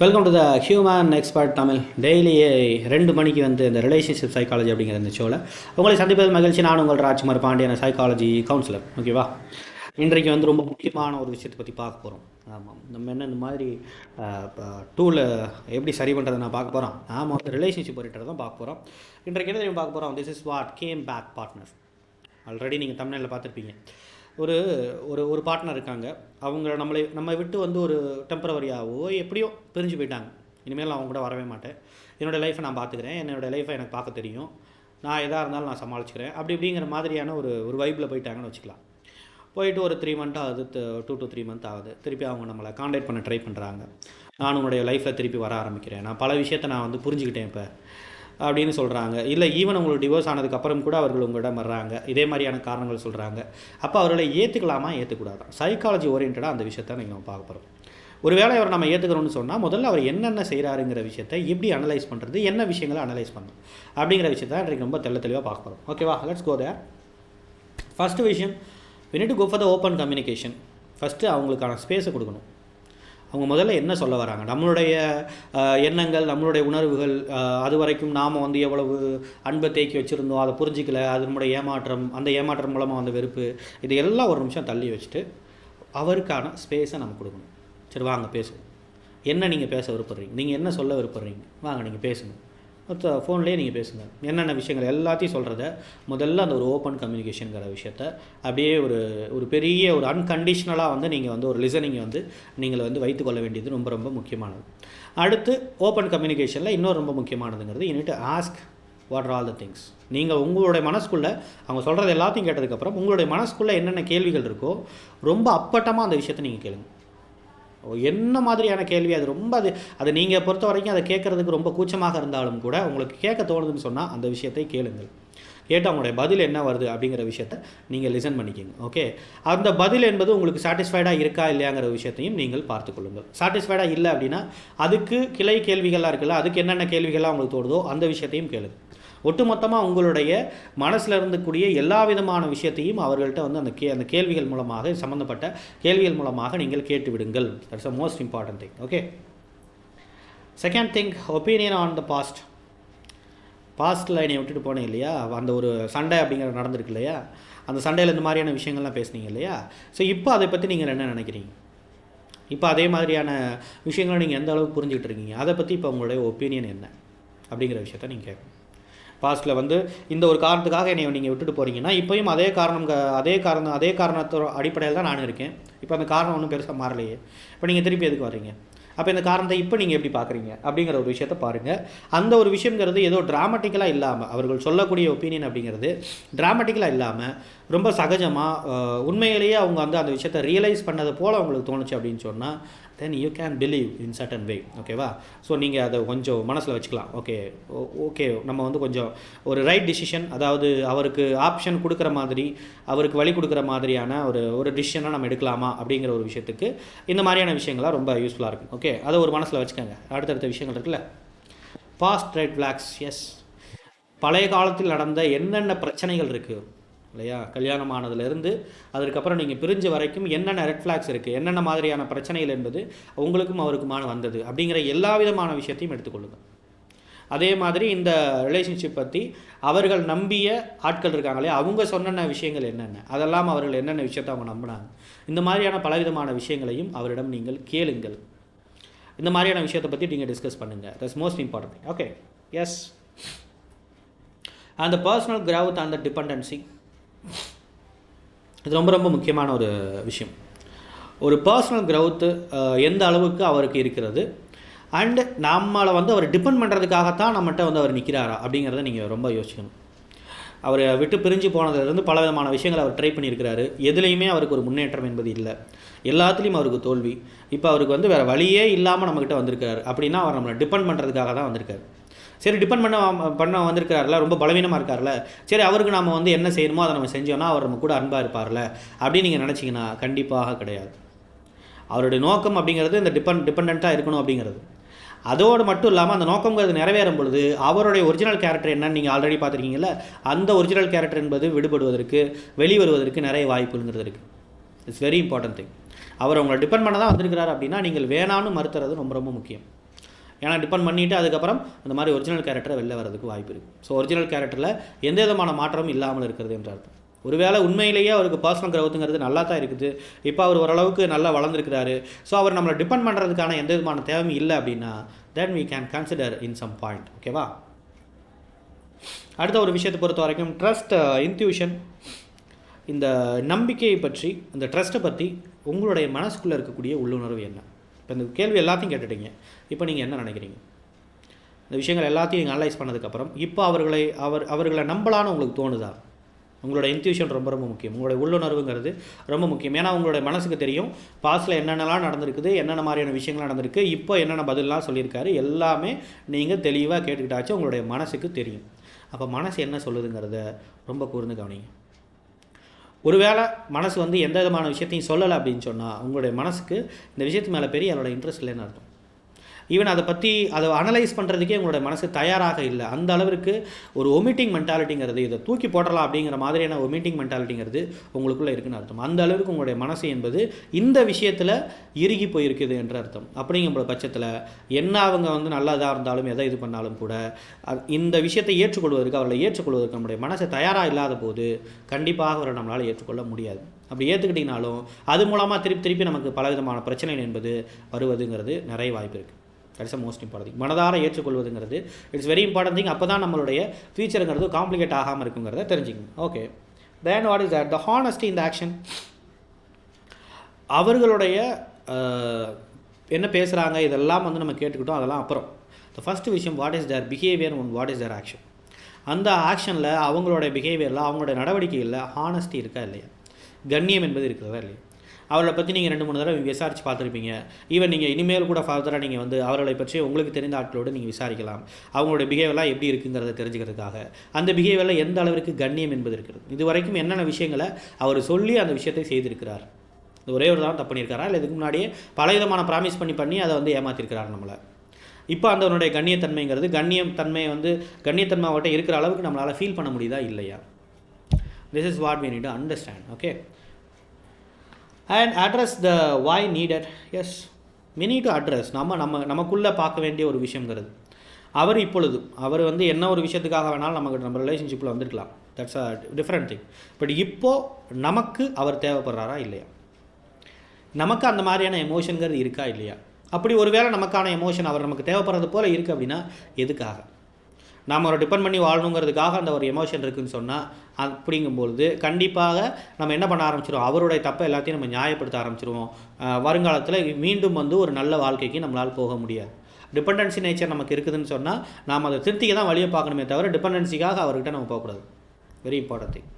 Welcome to the human expert Tamil daily ரெண்டு மணிக்கு வந்து இந்த ரிலேஷன்ஷிப் சைக்காலஜி அப்படிங்கிற இந்த ஷோவில் உங்களை சந்திப்பது மகிழ்ச்சி. நான் உங்கள் ராஜ்குமார் பாண்டியன் சைக்காலஜி கவுன்சிலர் ஓகேவா இன்றைக்கு வந்து ரொம்ப முக்கியமான ஒரு விஷயத்தை பற்றி பார்க்க போகிறோம் ஆமாம் நம்ம என்ன இந்த மாதிரி டூவில் எப்படி சரி பண்ணுறதை நான் பார்க்க போகிறோம் நாம் வந்து ரிலேஷன்ஷிப் ஓரியன்ட் தான் பார்க்க போகிறோம் இன்றைக்கு என்ன தெரியும் பார்க்க போகிறோம் this is what came back partner already நீங்கள் தமிழில் பார்த்துருப்பீங்க. ஒரு ஒரு ஒரு பார்ட்னர் இருக்காங்க. அவங்க நம்மளை நம்ம விட்டு வந்து ஒரு டெம்பரவரியாகவோ எப்படியோ பிரிஞ்சு போயிட்டாங்க. இனிமேல் நான் அவங்க கூட வரவே மாட்டேன். என்னோடய லைஃப்பை நான் பார்த்துக்கிறேன். என்னோடய லைஃப்பை எனக்கு பார்க்க தெரியும். நான் எதாக இருந்தாலும் நான் சமாளிச்சுக்கிறேன். அப்படி இப்படிங்கிற மாதிரியான ஒரு ஒரு வைப்பில் போயிட்டாங்கன்னு வச்சுக்கலாம். போயிட்டு ஒரு த்ரீ மந்த் ஆகுது டூ டு த்ரீ மந்த் ஆகுது. திருப்பி அவங்க நம்மளை காண்டாக்ட் பண்ண ட்ரை பண்ணுறாங்க நான் உன்னுடைய லைஃப்பில் திருப்பி வர ஆரம்பிக்கிறேன். நான் பல விஷயத்தை நான் வந்து புரிஞ்சுக்கிட்டேன் இப்போ. அப்படின்னு சொல்கிறாங்க இல்லை ஈவன் உங்களுக்கு டிவோர்ஸ் ஆனதுக்கப்புறம் கூட அவர்கள் உங்களிடம் வர்றாங்க. இதே மாதிரியான காரணங்கள் சொல்கிறாங்க அப்போ அவர்களை ஏற்றுக்கலாமா ஏற்றுக்கூடாதா சைக்காலஜி ஓரியன்டாக அந்த விஷயத்த நீங்கள் பார்க்க போகிறோம் ஒருவேளை அவர் நம்ம ஏற்றுக்கிறோம்னு சொன்னால் முதல்ல அவர் என்னென்ன செய்கிறாருங்கிற விஷயத்தை எப்படி அனலைஸ் பண்ணுறது என்ன விஷயங்களை அனலைஸ் பண்ணணும்? அப்படிங்கிற விஷயத்த இன்றைக்கு ரொம்ப தெள்ள தெளிவாக பார்க்க போகிறோம் ஓகேவா லெட்ஸ் கோ தேர் ஃபஸ்ட்டு விஷயம் we need to go for the open communication first அவங்களுக்கான ஸ்பேஸை கொடுக்கணும். அவங்க முதல்ல என்ன சொல்ல வராங்க? நம்மளுடைய எண்ணங்கள் நம்மளுடைய உணர்வுகள் அது வரைக்கும் நாம் வந்து எவ்வளவு அன்பை தேக்கி வச்சுருந்தோம் அதை புரிஞ்சிக்கல அது நம்முடைய ஏமாற்றம் அந்த ஏமாற்றம் மூலமாக வந்த வெறுப்பு இது எல்லாம் ஒரு நிமிஷம் தள்ளி வச்சுட்டு அவருக்கான ஸ்பேஸை நம்ம கொடுக்கணும். சரி வாங்க பேசுவோம். என்ன நீங்கள் பேச விருப்பப்படுறீங்க? நீங்கள் என்ன சொல்ல விருப்பப்படுறீங்க? வாங்க நீங்கள் பேசணும் ஃபோன்லேயே நீங்கள் பேசுங்க. என்னென்ன விஷயங்கள் எல்லாத்தையும் சொல்கிறத முதல்ல அந்த ஒரு ஓப்பன் கம்யூனிகேஷனுங்கிற விஷயத்த அப்படியே ஒரு ஒரு பெரிய ஒரு அன்கண்டிஷ்னலாக வந்து நீங்கள் வந்து ஒரு லிசனிங்கை வந்து நீங்கள் வந்து வைத்துக்கொள்ள வேண்டியது ரொம்ப ரொம்ப முக்கியமானது. அடுத்து ஓப்பன் கம்யூனிகேஷனில் இன்னும் ரொம்ப முக்கியமானதுங்கிறது you need ask what are all the things நீங்கள் உங்களுடைய மனசுக்குள்ளே அவங்க சொல்கிறது எல்லாத்தையும் கேட்டதுக்கப்புறம் உங்களுடைய மனசுக்குள்ளே என்னென்ன கேள்விகள் இருக்கோ ரொம்ப அப்பட்டமாக அந்த விஷயத்தை நீங்கள் கேளுங்க. என்ன மாதிரியான கேள்வி? அது ரொம்ப அது அது நீங்கள் பொறுத்த வரைக்கும் அதை கேட்குறதுக்கு ரொம்ப கூச்சமாக இருந்தாலும் கூட உங்களுக்கு கேட்க தோணுதுன்னு சொன்னால் அந்த விஷயத்தை கேளுங்கள். கேட்டு அவங்களுடைய பதில் என்ன வருது அப்படிங்கிற விஷயத்த நீங்கள் லிசன் பண்ணிக்கோங்க ஓகே அந்த பதில் என்பது உங்களுக்கு சாட்டிஸ்ஃபைடாக இருக்கா இல்லையாங்கிற விஷயத்தையும் நீங்கள் பார்த்துக்கொள்ளுங்கள் சாட்டிஸ்ஃபைடாக இல்லை அப்படின்னா அதுக்கு கிளை கேள்விகளாக இருக்குல்ல அதுக்கு என்னென்ன கேள்விகள்லாம் உங்களுக்கு தோணுதோ அந்த விஷயத்தையும் கேளுங்க ஒட்டுமொத்தமாக உங்களுடைய மனசில் இருந்தக்கூடிய எல்லா விதமான விஷயத்தையும் அவர்கள்ட்ட வந்து அந்த கே அந்த கேள்விகள் மூலமாக சம்மந்தப்பட்ட கேள்விகள் மூலமாக நீங்கள் கேட்டு விடுங்கள் that's a most important thing okay second thing opinion on the past பாஸ்ட்டில் என்னை விட்டுட்டு போனேன் இல்லையா? அந்த ஒரு சண்டை அப்படிங்கிற நடந்திருக்கு இல்லையா? அந்த சண்டையில் இந்த மாதிரியான விஷயங்கள்லாம் பேசுனீங்க இல்லையா? ஸோ இப்போ அதை பற்றி நீங்கள் என்ன நினைக்கிறீங்க? இப்போ அதே மாதிரியான விஷயங்களை நீங்கள் எந்த அளவுக்கு புரிஞ்சுக்கிட்டு இருக்கீங்க? அதை பற்றி இப்போ உங்களுடைய ஒப்பீனியன் என்ன? அப்படிங்கிற விஷயத்த நீங்கள் கேட்கணும். பாஸ்ட்டில் வந்து இந்த ஒரு காரணத்துக்காக என்னை நீங்கள் விட்டுட்டு போகிறீங்கன்னா இப்போயும் அதே காரணம் க- அதே காரணம் அதே காரணத்தோட அடிப்படையில் தான் நான் இருக்கேன். இப்போ அந்த காரணம் ஒன்றும் பெருசாக மாறலையே. இப்போ நீங்கள் திருப்பி எதுக்கு வர்றீங்க? அப்போ இந்த காரணத்தை இப்போ நீங்கள் எப்படி பார்க்குறீங்க அப்படிங்கிற ஒரு விஷயத்த பாருங்கள் அந்த ஒரு விஷயங்கிறது ஏதோ ட்ராமட்டிக்கலாக இல்லாமல் அவர்கள் சொல்லக்கூடிய ஒப்பீனியன் அப்படிங்கிறது ட்ராமட்டிக்கலாக இல்லாமல் ரொம்ப சகஜமாக உண்மையிலேயே அவங்க வந்து அந்த விஷயத்தை ரியலைஸ் பண்ணது போல் அவங்களுக்கு தோணுச்சு அப்படின்னு சொன்னால் then you can believe in certain way? ஓகேவா ஸோ நீங்கள் அதை கொஞ்சம் மனசில் வச்சுக்கலாம் ஓகே ஓகே நம்ம வந்து கொஞ்சம் ஒரு ரைட் டிசிஷன் அதாவது அவருக்கு ஆப்ஷன் கொடுக்குற மாதிரி அவருக்கு வழி கொடுக்குற மாதிரியான ஒரு ஒரு டிசிஷனாக நம்ம எடுக்கலாமா அப்படிங்கிற ஒரு விஷயத்துக்கு இந்த மாதிரியான விஷயங்கள்லாம் ரொம்ப யூஸ்ஃபுல்லாக இருக்கும் ஓகே அதை ஒரு மனசில் வச்சுக்கோங்க. அடுத்தடுத்த விஷயங்கள் இருக்குல்ல? பாஸ்ட் ரைட் ஃப்ளாக்ஸ் எஸ் பழைய காலத்தில் நடந்த என்னென்ன பிரச்சனைகள் இருக்குது இல்லையா? கல்யாணம் ஆனதுலேருந்து அதுக்கப்புறம் நீங்கள் பிரிஞ்ச வரைக்கும் என்னென்ன ரெட் ஃப்ளாக்ஸ் இருக்குது என்னென்ன மாதிரியான பிரச்சனைகள் என்பது உங்களுக்கும் அவருக்குமான வந்தது அப்படிங்கிற எல்லா விதமான விஷயத்தையும் எடுத்துக்கொள்ளுங்கள் அதே மாதிரி இந்த ரிலேஷன்ஷிப் பற்றி அவர்கள் நம்பிய ஆட்கள் இருக்காங்களே அவங்க சொன்னென்ன விஷயங்கள் என்னென்ன? அதெல்லாம் அவர்கள் என்னென்ன விஷயத்தை அவங்க நம்பினாங்க? இந்த மாதிரியான பலவிதமான விஷயங்களையும் அவரிடம் நீங்கள் கேளுங்கள். இந்த மாதிரியான விஷயத்தை பற்றி நீங்கள் டிஸ்கஸ் பண்ணுங்கள் that's most important okay yes அந்த பர்சனல் கிராவத் அந்த டிபெண்டன்சி இது ரொம்ப ரொம்ப முக்கியமான ஒரு விஷயம். ஒரு பர்சனல் க்ரௌத்து எந்த அளவுக்கு அவருக்கு இருக்கிறது? அண்டு நம்மளை வந்து அவர் டிபெண்ட் பண்ணுறதுக்காகத்தான் நம்மகிட்ட வந்து அவர் நிற்கிறாரா அப்படிங்கிறத நீங்கள் ரொம்ப யோசிக்கணும். அவர் விட்டு பிரிஞ்சு போனதுலேருந்து பல விதமான விஷயங்களை அவர் ட்ரை பண்ணியிருக்கிறாரு. எதுலேயுமே அவருக்கு ஒரு முன்னேற்றம் என்பது இல்லை. எல்லாத்துலேயும் அவருக்கு தோல்வி. இப்போ அவருக்கு வந்து வேறு வழியே இல்லாமல் நம்மக்கிட்ட வந்திருக்காரு அப்படின்னா அவர் நம்மளை டிபெண்ட் பண்ணுறதுக்காக தான் வந்திருக்காரு. சரி டிபெண்ட் பண்ண பண்ண வந்திருக்காருல ரொம்ப பலவீனமாக இருக்கார்ல. சரி அவருக்கு நம்ம வந்து என்ன செய்யணுமோ அதை நம்ம செஞ்சோன்னா அவர் நம்ம கூட அன்பாக இருப்பார்ல அப்படின்னு நீங்கள் நினச்சிங்கன்னா கண்டிப்பாக கிடையாது. அவருடைய நோக்கம் அப்படிங்கிறது இந்த டிபெண்ட் டிபெண்ட்டாக இருக்கணும் அப்படிங்கிறது. அதோடு மட்டும் இல்லாமல் அந்த நோக்கங்கிறது நிறைவேறும் பொழுது அவருடைய ஒரிஜினல் கேரக்டர் என்னன்னு நீங்கள் ஆல்ரெடி பார்த்துருக்கீங்கல்ல அந்த ஒரிஜினல் கேரக்டர் என்பது விடுபடுவதற்கு வெளிவருவதற்கு நிறைய வாய்ப்புங்கிறது இருக்குது இட்ஸ் வெரி இம்பார்ட்டன்ட் திங் அவர் உங்களை டிபெண்ட் பண்ண தான் வந்திருக்கிறார் அப்படின்னா நீங்கள் வேணான்னு மறுத்துறது ரொம்ப ரொம்ப முக்கியம். ஏன்னா டிபெண்ட் பண்ணிவிட்டு அதுக்கப்புறம் அந்த மாதிரி ஒரிஜினல் கேரக்டரை வெளில வரதுக்கு வாய்ப்பு இருக்குது ஸோ ஒரிஜினல் கேரக்டரில் எந்த விதமான மாற்றமும் இல்லாமல் இருக்கிறது என்ற அர்த்தம். ஒருவேளை உண்மையிலேயே அவருக்கு பர்சனல் க்ரௌத்துங்கிறது நல்லா தான் இருக்குது. இப்போ அவர் ஓரளவுக்கு நல்லா வளர்ந்துருக்கிறாரு. ஸோ அவர் நம்மளை டிபெண்ட் பண்ணுறதுக்கான எந்த விதமான தேவையும் இல்லை அப்படின்னா then we can consider in some point ஓகேவா அடுத்த ஒரு விஷயத்தை பொறுத்த வரைக்கும் ட்ரஸ்ட் இன்ட்யூஷன் uh, இந்த நம்பிக்கையை பற்றி இந்த ட்ரஸ்ட்டை பற்றி உங்களுடைய மனசுக்குள்ளே இருக்கக்கூடிய உள்ளுணர்வு என்ன? இப்போ இந்த கேள்வி எல்லாத்தையும் கேட்டுட்டீங்க. இப்போ நீங்கள் என்ன நினைக்கிறீங்க? இந்த விஷயங்கள் எல்லாத்தையும் நீங்கள் அனலைஸ் பண்ணதுக்கப்புறம் இப்போ அவர்களை அவர் அவர்களை நம்பலான்னு உங்களுக்கு தோணுதா? உங்களோட இன்ட்யூஷன் ரொம்ப ரொம்ப முக்கியம். உங்களுடைய உள்ளுணர்வுங்கிறது ரொம்ப முக்கியம். ஏன்னா உங்களுடைய மனசுக்கு தெரியும் பாஸ்டில் என்னென்னலாம் நடந்திருக்குது என்னென்ன மாதிரியான விஷயங்கள் நடந்திருக்கு இப்போ என்னென்ன பதிலெலாம் சொல்லியிருக்காரு எல்லாமே நீங்கள் தெளிவாக கேட்டுக்கிட்டாச்சும் உங்களுடைய மனசுக்கு தெரியும். அப்போ மனசு என்ன சொல்லுதுங்கிறத ரொம்ப கூர்ந்து கவனிங்க. ஒருவேளை மனசு வந்து எந்த விதமான விஷயத்தையும் சொல்லலை அப்படின்னு சொன்னால் உங்களுடைய மனசுக்கு இந்த விஷயத்து மேலே பெரிய அவரோட இன்ட்ரெஸ்ட் இல்லைன்னு அர்த்தம். ஈவன் அதை பற்றி அதை அனலைஸ் பண்ணுறதுக்கே உங்களோட மனசு தயாராக இல்லை. அந்த அளவிற்கு ஒரு ஒமிட்டிங் மென்டாலிட்டிங்கிறது இதை தூக்கி போடலாம் அப்படிங்கிற மாதிரியான ஒமிட்டிங் மென்டாலிட்டிங்கிறது உங்களுக்குள்ளே இருக்குன்னு அர்த்தம். அந்த அளவுக்கு உங்களுடைய மனசு என்பது இந்த விஷயத்தில் இறுகி போயிருக்குது என்ற அர்த்தம். அப்படிங்கிற பட்சத்தில் என்ன அவங்க வந்து நல்லதாக இருந்தாலும் எதை இது பண்ணாலும் கூட இந்த விஷயத்தை ஏற்றுக்கொள்வதற்கு அவர்களை ஏற்றுக்கொள்வதற்கு நம்முடைய மனசு தயாராக இல்லாத போது கண்டிப்பாக அவரை நம்மளால் ஏற்றுக்கொள்ள முடியாது. அப்படி ஏற்றுக்கிட்டிங்கனாலும் அது மூலமாக திருப்பி திருப்பி நமக்கு பலவிதமான பிரச்சனைகள் என்பது வருவதுங்கிறது நிறைய வாய்ப்பு இருக்குது தட்ஸ் அ மோஸ்ட் இம்பார்ட்டன் மனதார ஏற்றுக்கொள்வதுங்கிறது இட்ஸ் வெரி இம்பார்ட்டன் திங் அப்போ தான் நம்மளுடைய ஃபியூச்சருங்கிறது காம்ப்ளிகேட் ஆகாமல் இருக்குங்கிறத தெரிஞ்சுக்கணும். Okay then what is that the honesty இந்த ஆக்ஷன் அவர்களுடைய என்ன பேசுகிறாங்க இதெல்லாம் வந்து நம்ம கேட்டுக்கிட்டோம் அதெல்லாம் அப்புறம். த ஃபஸ்ட்டு விஷயம் what is their behaviour one what is their action அந்த ஆக்ஷனில் அவங்களோட பிஹேவியரில் அவங்களோட நடவடிக்கையில் ஹானஸ்டி இருக்கா இல்லையா? கண்ணியம் என்பது இருக்கிறதா இல்லையா? அவரை பற்றி நீங்கள் ரெண்டு மூணு தடவை விசாரித்து பார்த்துருப்பீங்க. ஈவன் நீங்கள் இனிமேல் கூட ஃபர்தராக நீங்கள் வந்து அவர்களை பற்றி உங்களுக்கு தெரிந்த ஆட்களோடு நீங்கள் விசாரிக்கலாம். அவங்களுடைய பிஹேவியர்லாம் எப்படி இருக்குங்கிறத தெரிஞ்சுக்கிறதுக்காக. அந்த பிஹேவியரில் எந்த அளவிற்கு கண்ணியம் என்பது இருக்கிறது. இது வரைக்கும் என்னென்ன விஷயங்களை அவர் சொல்லி அந்த விஷயத்தை செய்திருக்கிறார்? ஒரே ஒரு தான் தப்பு பண்ணியிருக்காரா? இல்லை இதுக்கு முன்னாடியே பல விதமான ப்ராமிஸ் பண்ணி பண்ணி அதை வந்து ஏமாற்றிருக்கிறார் நம்மளை. இப்போ அந்தவனுடைய கண்ணியத்தன்மைங்கிறது கண்ணியம் தன்மையை வந்து கண்ணியத்தன்மை அவட்ட இருக்கிற அளவுக்கு நம்மளால் ஃபீல் பண்ண முடியுதா? இல்லையா? This is what me need understand okay and address the why needed yes mini to address நம்ம நம்ம நமக்குள்ளே பார்க்க வேண்டிய ஒரு விஷயங்கிறது அவர் இப்பொழுது அவர் வந்து என்ன ஒரு விஷயத்துக்காக வேணாலும் நமக்கு நம்ம ரிலேஷன்ஷிப்பில் வந்திருக்கலாம். That's a different thing but இப்போது நமக்கு அவர் தேவைப்படுறாரா இல்லையா? நமக்கு அந்த மாதிரியான எமோஷனுங்கிறது இருக்கா இல்லையா? அப்படி ஒருவேளை நமக்கான எமோஷன் அவர் நமக்கு தேவைப்படுறது போல் இருக்குது அப்படின்னா எதுக்காக? நாம் அவரை டிபெண்ட் பண்ணி வாழணுங்கிறதுக்காக அந்த ஒரு எமோஷன் இருக்குன்னு சொன்னால் அப்படிங்கும்பொழுது கண்டிப்பாக நம்ம என்ன பண்ண ஆரம்பிச்சிருவோம்? அவருடைய தப்பை எல்லாத்தையும் நம்ம நியாயப்படுத்த ஆரம்பிச்சிருவோம். வருங்காலத்தில் மீண்டும் வந்து ஒரு நல்ல வாழ்க்கைக்கு நம்மளால் போக முடியாது. டிபெண்டன்சி நேச்சர் நமக்கு இருக்குதுன்னு சொன்னால் நாம் அதை திருத்திக்க தான் வழியை பார்க்கணுமே தவிர டிபெண்டன்சிக்காக அவர்கிட்ட நம்ம போகக்கூடாது. வெரி இம்பார்ட்டன்ட் திங்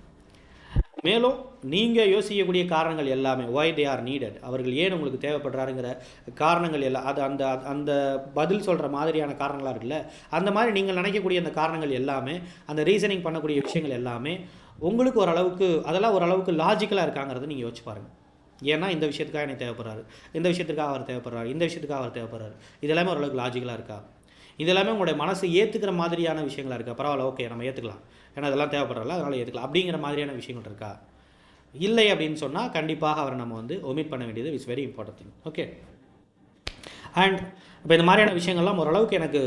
மேலும் நீங்கள் யோசிக்கக்கூடிய காரணங்கள் எல்லாமே ஒய் தே ஆர் நீடட் அவர்கள் ஏன் உங்களுக்கு தேவைப்படுறாருங்கிற காரணங்கள் எல்லாம் அது அந்த அந்த பதில் சொல்கிற மாதிரியான காரணங்களாக இருக்குல்ல அந்த மாதிரி நீங்கள் நினைக்கக்கூடிய அந்த காரணங்கள் எல்லாமே அந்த ரீசனிங் பண்ணக்கூடிய விஷயங்கள் எல்லாமே உங்களுக்கு ஓரளவுக்கு அதெல்லாம் ஓரளவுக்கு லாஜிக்கலாக இருக்காங்கிறத நீங்கள் யோசிச்சு பாருங்கள் ஏன்னா இந்த விஷயத்துக்காக எனக்கு தேவைப்படுறாரு இந்த விஷயத்துக்காக அவர் தேவைப்படுறாரு இந்த விஷயத்துக்காக அவர் தேவைப்படுறாரு இது எல்லாமே ஓரளவுக்கு லாஜிக்கலாக இருக்கா? இது எல்லாமே உங்களுடைய மனசு ஏற்றுக்கிற மாதிரியான விஷயங்களாக இருக்கா? பரவாயில்ல ஓகே நம்ம ஏற்றுக்கலாம் ஏன்னா இதெல்லாம் தேவைப்படுறல அதனால் எதுக்கலாம் அப்படிங்கிற மாதிரியான விஷயங்கள் இருக்கா? இல்லை அப்படின்னு சொன்னால் கண்டிப்பாக அவரை நம்ம வந்து ஒமிட் பண்ண வேண்டியது it's very important thing okay and இப்போ இந்த மாதிரியான விஷயங்கள்லாம் ஓரளவுக்கு எனக்கு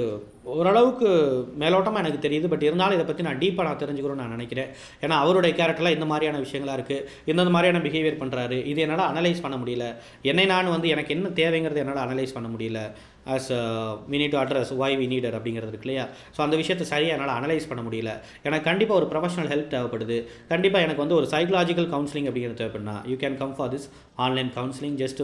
ஓரளவுக்கு மேலோட்டமாக எனக்கு தெரியுது. பட் இருந்தாலும் இதை பற்றி நான் டீப்பாக நான் தெரிஞ்சுக்கணும்னு நான் நினைக்கிறேன். ஏன்னா அவருடைய கேரக்டரில் இந்த மாதிரியான விஷயங்களாக இருக்குது இந்தந்த மாதிரியான பிஹேவியர் பண்ணுறாரு இது என்னால் அனலைஸ் பண்ண முடியல. என்னை நான் வந்து எனக்கு என்ன தேவைங்கிறது என்னால் அனலைஸ் பண்ண முடியல. As we need to address why we need அப்படிங்கிறது இருக்கு இல்லையா? ஸோ அந்த விஷயத்தை சரியாக என்னால் அனலைஸ் பண்ண முடியல. எனக்கு கண்டிப்பாக ஒரு ப்ரொஃபஷனல் ஹெல்ப் தேவைப்படுது. கண்டிப்பாக எனக்கு வந்து ஒரு சைக்கலாஜிக்கல் கவுன்சிலிங் அப்படிங்கிறது தேவைப்படுனா you can come for this online counselling just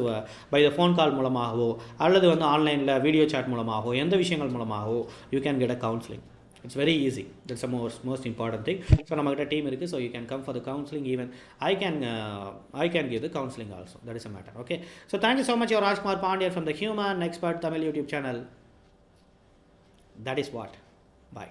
by the phone call மூலமாகவோ அல்லது வந்து ஆன்லைனில் வீடியோ சாட் மூலமாகவோ எந்த விஷயங்கள் மூலமாகவோ you can get a counselling it's very easy that's a most most important thing so நம்மகிட்ட டீம் இருக்குது so you can come for the counselling even I can I can give the counselling also that is a matter okay so thank you so much your Rajkumar Pandiyar from the human expert Tamil YouTube channel that is what. Bye.